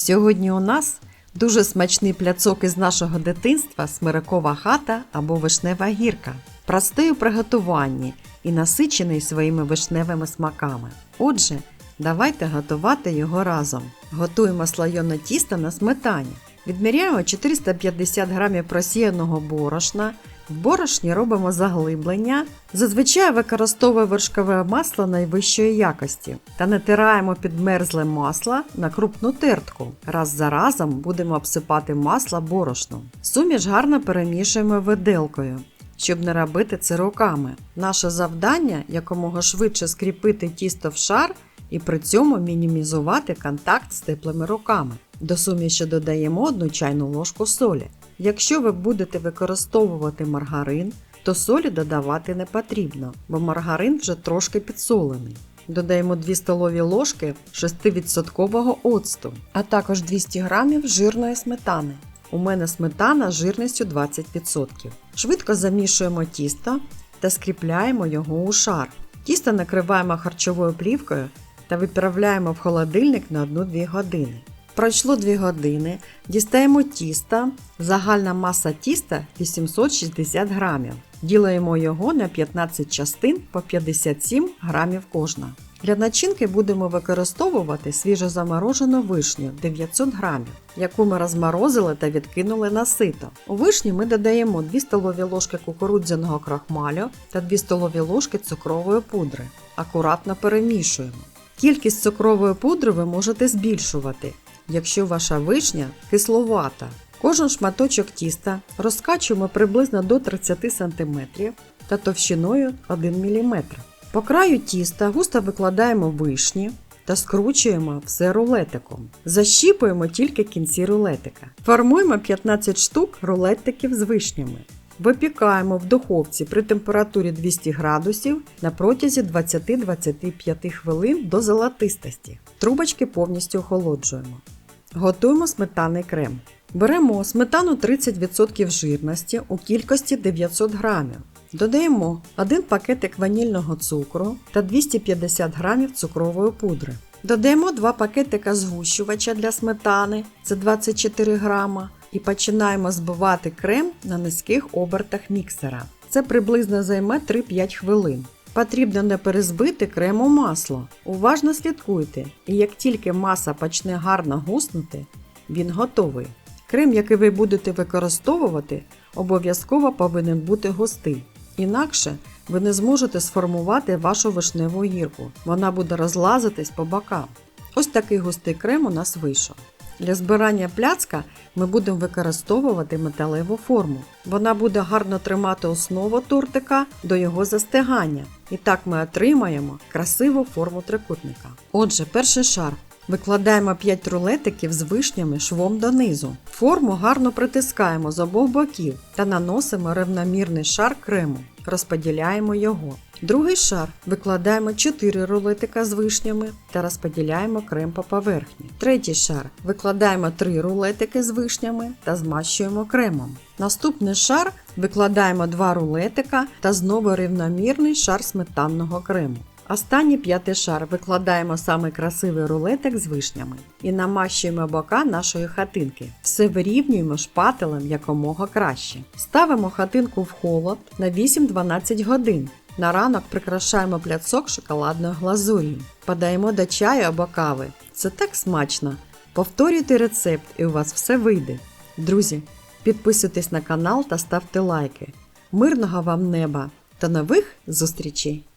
Сьогодні у нас дуже смачний пляцок із нашого дитинства смирикова хата або вишнева гірка. Простий у приготуванні і насичений своїми вишневими смаками. Отже, давайте готувати його разом. Готуємо слойоне тісто на сметані. Відміряємо 450 г просіяного борошна. В борошні робимо заглиблення. Зазвичай використовую вершкове масло найвищої якості та натираємо підмерзле масло на крупну тертку. Раз за разом будемо обсипати масло борошном. Суміш гарно перемішуємо виделкою. Щоб не робити це руками. Наше завдання якомога швидше скріпити тісто в шар і при цьому мінімізувати контакт з теплими руками. До суміші додаємо 1 чайну ложку солі. Якщо ви будете використовувати маргарин, то солі додавати не потрібно, бо маргарин вже трошки підсолений. Додаємо 2 столові ложки 6% оцту, а також 200 г жирної сметани. У мене сметана з жирністю 20%. Швидко замішуємо тісто та скріпляємо його у шар. Тісто накриваємо харчовою плівкою та відправляємо в холодильник на 1-2 години. Пройшло 2 години, дістаємо тісто, загальна маса тіста 860 грамів. Ділаємо його на 15 частин по 57 грамів кожна. Для начинки будемо використовувати свіжозаморожену вишню 900 грамів, яку ми розморозили та відкинули на сито. У вишні ми додаємо 2 столові ложки кукурудзяного крахмалю та 2 столові ложки цукрової пудри. Акуратно перемішуємо. Кількість цукрової пудри ви можете збільшувати, якщо ваша вишня кисловата. Кожен шматочок тіста розкачуємо приблизно до 30 см та товщиною 1 мм. По краю тіста густо викладаємо вишні та скручуємо все рулетиком. Защіпуємо тільки кінці рулетика. Формуємо 15 штук рулетиків з вишнями. Випікаємо в духовці при температурі 200 градусів на протязі 20-25 хвилин до золотистості. Трубочки повністю охолоджуємо. Готуємо сметаний крем. Беремо сметану 30% жирності у кількості 900 грамів. Додаємо 1 пакетик ванільного цукру та 250 грамів цукрової пудри. Додаємо 2 пакетика згущувача для сметани, це 24 грама, і починаємо збивати крем на низьких обертах міксера. Це приблизно займе 3-5 хвилин. Потрібно не перезбити крем у масло. Уважно слідкуйте, і як тільки маса почне гарно гуснути, він готовий. Крем, який ви будете використовувати, обов'язково повинен бути густий. Інакше ви не зможете сформувати вашу вишневу гірку. Вона буде розлазитись по бокам. Ось такий густий крем у нас вийшов. Для збирання пляцка ми будемо використовувати металеву форму. Вона буде гарно тримати основу тортика до його застигання. І так ми отримаємо красиву форму трикутника. Отже, перший шар. Викладаємо 5 рулетиків з вишнями швом донизу. Форму гарно притискаємо з обох боків та наносимо рівномірний шар крему. Розподіляємо його. Другий шар викладаємо 4 рулетика з вишнями та розподіляємо крем по поверхні. Третій шар викладаємо 3 рулетики з вишнями та змащуємо кремом. Наступний шар викладаємо 2 рулетика та знову рівномірний шар сметанного крему. Останній п'ятий шар викладаємо саме красивий рулетик з вишнями і намащуємо бока нашої хатинки. Все вирівнюємо шпателем якомога краще. Ставимо хатинку в холод на 8-12 годин. На ранок прикрашаємо пляцок шоколадною глазур'ю. Подаємо до чаю або кави. Це так смачно. Повторюйте рецепт і у вас все вийде. Друзі, підписуйтесь на канал та ставте лайки. Мирного вам неба та нових зустрічей!